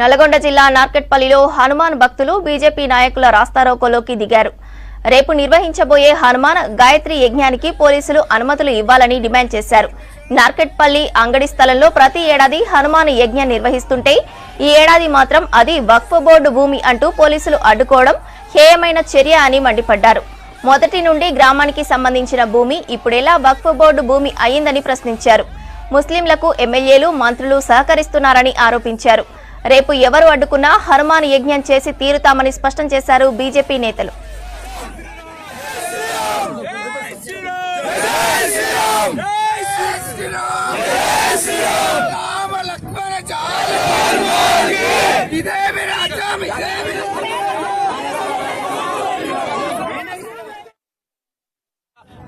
నల్గొండ జిల్లా నార్కెట్పల్లిలో హనుమాన్ భక్తులు బీజేపీ నాయకుల రాస్తారోకోలోకి దిగారు. రేపు నిర్వహించబోయే హనుమాన్ గాయత్రి యజ్ఞానికి పోలీసులు అనుమతులు ఇవ్వాలని డిమాండ్ చేశారు. నార్కెట్పల్లి అంగడి స్థలంలో ప్రతి ఏడాది హనుమాన్ యజ్ఞం నిర్వహిస్తుంటే ఈ ఏడాది మాత్రం అది వక్ఫ్ బోర్డు భూమి అంటూ పోలీసులు అడ్డుకోవడం హేయమైన చర్య అని మండిపడ్డారు. మొదటి నుండి గ్రామానికి సంబంధించిన భూమి ఇప్పుడెలా వక్ఫ్ బోర్డు భూమి అయిందని ప్రశ్నించారు. ముస్లింలకు ఎమ్మెల్యేలు మంత్రులు సహకరిస్తున్నారని ఆరోపించారు. రేపు ఎవరు అడ్డుకున్నా హనుమాన్ యజ్ఞం చేసి తీరుతామని స్పష్టం చేశారు బీజేపీ నేతలు. రామ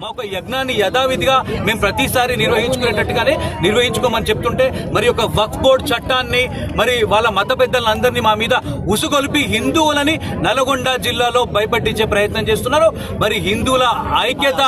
మా ఒక యజ్ఞాన్ని యథావిధిగా మేము ప్రతిసారి నిర్వహించుకునేటట్టుగానే నిర్వహించుకోమని చెప్తుంటే మరి ఒక వక్ఫ్ బోర్డ్ చట్టాన్ని మరి వాళ్ళ మత పెద్దలందరినీ మా మీద ఉసుగొలిపి హిందువులని నల్గొండ జిల్లాలో భయపట్టించే ప్రయత్నం చేస్తున్నారు. మరి హిందువుల ఐక్యత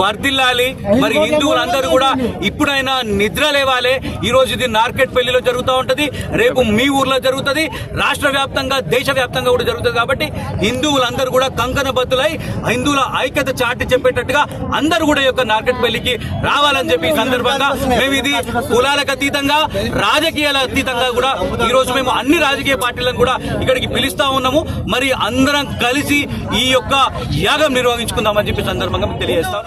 వర్ధిల్లాలి. మరి హిందువులందరూ కూడా ఇప్పుడైనా నిద్ర లేవాలి. ఈ రోజు ఇది నార్కెట్ పెళ్ళిలో జరుగుతూ ఉంటది. రేపు మీ ఊర్లో జరుగుతుంది. రాష్ట్ర వ్యాప్తంగా దేశ వ్యాప్తంగా కూడా జరుగుతుంది కాబట్టి హిందువులందరూ కూడా కంకణబద్దులై హిందువుల ఐక్యత చాటి చెప్పేటట్టుగా అందరూ కూడా ఈ యొక్క నార్కెట్ పెళ్ళికి రావాలని చెప్పి ఈ సందర్భంగా మేము ఇది కులాలకు అతీతంగా రాజకీయాల అతీతంగా కూడా ఈ రోజు మేము అన్ని రాజకీయ పార్టీలను కూడా ఇక్కడికి పిలుస్తా ఉన్నాము. మరి అందరం కలిసి ఈ యొక్క యాగం నిర్వహించుకుందామని చెప్పి సందర్భంగా తెలియజేస్తా.